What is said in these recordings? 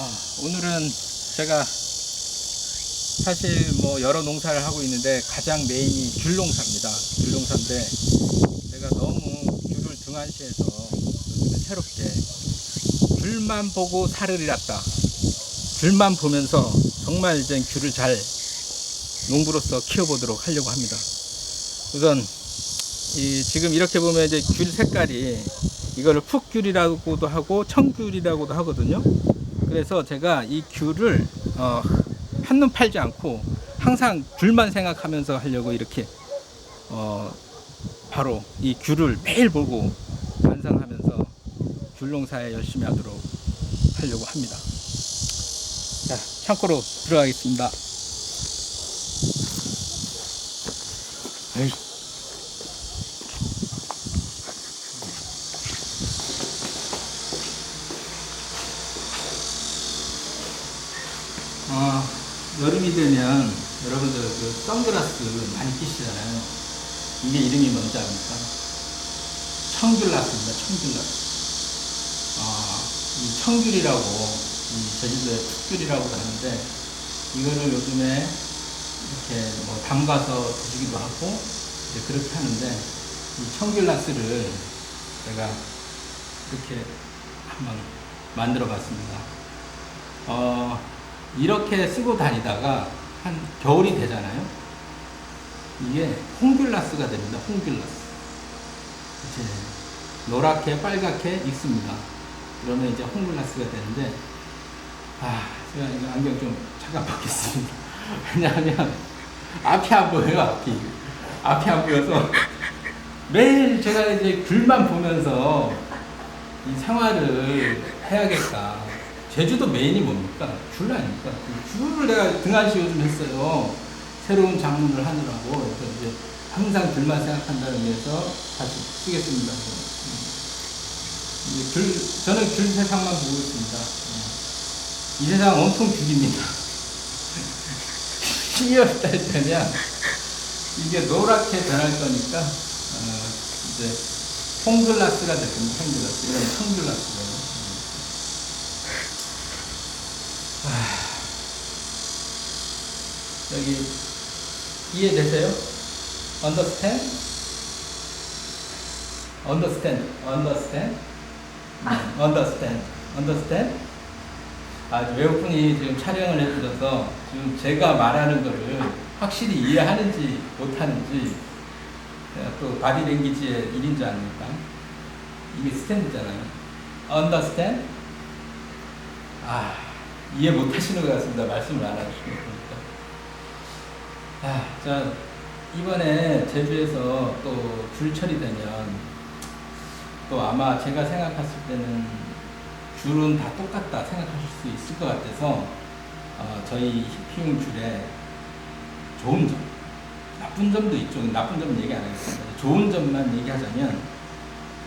아, 오늘은 제가 사실 뭐 여러 농사를 하고 있는데 가장 메인이 귤 농사입니다. 귤 농사인데 제가 너무 귤을 등한시해서 새롭게 귤만 보고 살을 잃었다. 귤만 보면서 정말 이제 귤을 잘 농부로서 키워보도록 하려고 합니다. 우선 이 지금 이렇게 보면 이제 귤 색깔이 이거를 풋귤이라고도 하고 청귤이라고도 하거든요. 그래서 제가 이 귤을 어, 한눈 팔지 않고 항상 귤만 생각하면서 하려고 이렇게 어, 바로 이 귤을 매일 보고 완성하면서 귤 농사에 열심히 하도록 하려고 합니다. 자, 창고로 들어가겠습니다. 에이. 어, 여름이 되면 여러분들 그 선글라스 많이 끼시잖아요. 이게 이름이 뭔지 압니까? 청귤라스입니다. 청귤라스. 어, 이 청귤이라고 이 제주도에 풋귤이라고 하는데 이거를 요즘에 이렇게 뭐 담가서 드시기도 하고 이제 그렇게 하는데 이 청귤라스를 제가 이렇게 한번 만들어 봤습니다. 어, 이렇게 쓰고 다니다가 한 겨울이 되잖아요. 이게 홍귤라스가 됩니다. 홍귤라스. 이제 노랗게 빨갛게 익습니다. 그러면 이제 홍귤라스가 되는데 아 제가 이거 안경 좀 잠깐 벗겠습니다. 왜냐하면 앞이 안 보여요. 앞이 앞이 안 보여서 매일 제가 이제 귤만 보면서 이 생활을 해야겠다. 제주도 메인이 뭡니까? 귤 아닙니까? 귤을 내가 등한시 요즘 했어요. 새로운 작물을 하느라고. 그래서 이제 항상 귤만 생각한다는 의미에서 다시 쓰겠습니다. 음. 귤, 저는 귤 세상만 보고 있습니다. 음. 이 세상 온통 귤입니다. 12월 달 되면 이게 노랗게 변할 거니까, 어, 이제 홍글라스가 될 겁니다. 홍글라스. 이런 청글라스가. 여기 이해되세요? Understand? Understand? 네, Understand? Understand? 아, 외국분이 지금 촬영을 해주셔서 지금 제가 말하는 거를 확실히 이해하는지 못하는지 또 바디랭귀지의 일인 줄 아닙니까? 이게 스탠드잖아요. Understand? 아, 이해 못하시는 것 같습니다. 말씀을 안 보니까. 아, 자, 이번에 제주에서 또 귤철이 되면 또 아마 제가 생각했을 때는 귤은 다 똑같다 생각하실 수 있을 것 같아서 어, 저희 히피움 귤의 좋은 점, 나쁜 점도 있죠. 나쁜 점은 얘기 안 하겠습니다. 좋은 점만 얘기하자면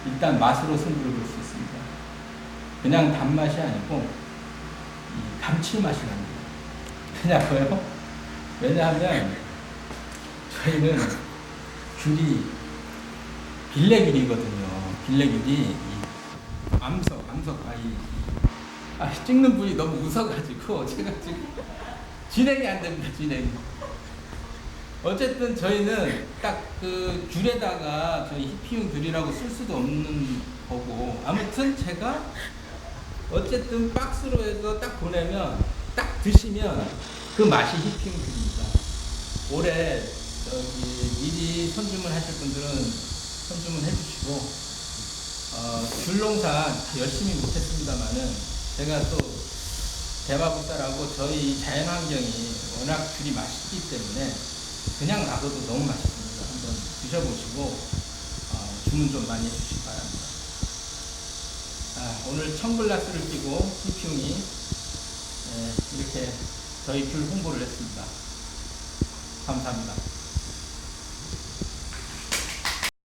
일단 맛으로 승부를 볼 수 있습니다. 그냥 단맛이 아니고 이 감칠맛이 납니다. 왜냐고요? 왜냐하면 저희는 귤이 빌레귤이거든요. 빌레귤이 이 암석, 암석 아이 아, 찍는 분이 너무 웃어가지고 제가 지금 진행이 안 됩니다. 진행이. 어쨌든 저희는 딱 그 귤에다가 저희 히피움 귤이라고 쓸 수도 없는 거고 아무튼 제가 어쨌든 박스로 해서 딱 보내면 딱 드시면 그 맛이 히피움 귤입니다. 올해 저기 미리 선주문 하실 분들은 선주문 해주시고 어, 귤 농사 열심히 못했습니다만은 제가 또 대마국사라고 저희 자연환경이 워낙 귤이 맛있기 때문에 그냥 놔둬도 너무 맛있습니다. 한번 드셔보시고 어, 주문 좀 많이 해주시기 바랍니다. 아, 오늘 청글라스를 끼고 히피용이 예, 이렇게 저희 귤 홍보를 했습니다. 감사합니다.